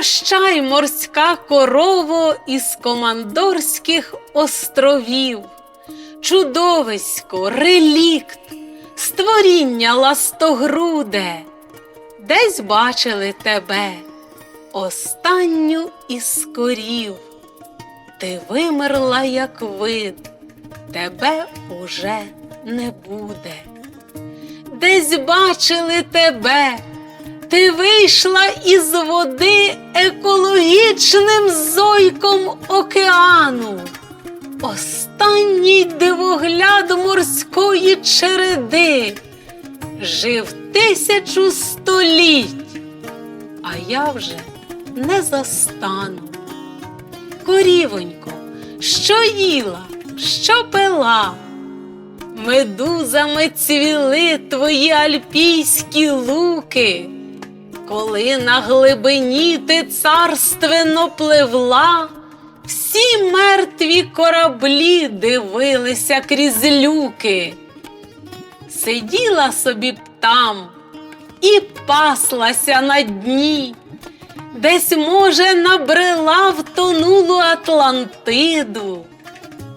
Прощай, морська корово із командорських островів, чудовисько, релікт, створіння ластогруде, десь бачили тебе, останню із корів. Ти вимерла, як вид, тебе уже не буде. Десь бачили тебе, ти вийшла із води екологічним зойком океану. Останній дивогляд морської череди жив тисячу століть, а я вже не застану. Корівонько, що їла, що пила? Медузами цвіли твої альпійські луки, коли на глибині ти царственно пливла, всі мертві кораблі дивилися крізь люки. Сиділа собі б там і паслася на дні, десь, може, набрела втонулу Атлантиду.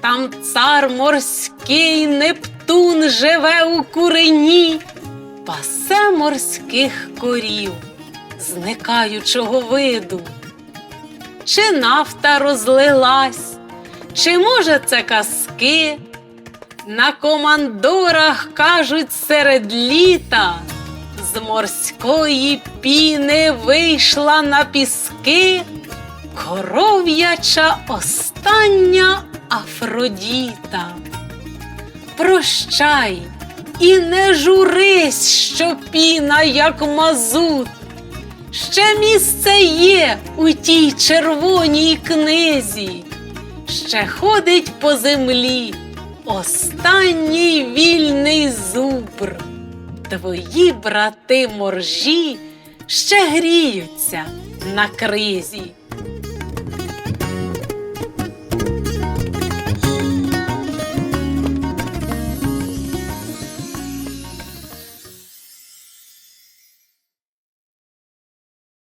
Там цар морський Нептун живе у курені, пасе морських корів, зникаючого виду. Чи нафта розлилась, чи може це казки? На командорах кажуть серед літа, з морської піни вийшла на піски коров'яча остання Афродіта. Прощай і не журись, що піна, як мазут. Ще місце є у тій червоній книзі, ще ходить по землі останній вільний зубр. Твої брати моржі ще гріються на кризі.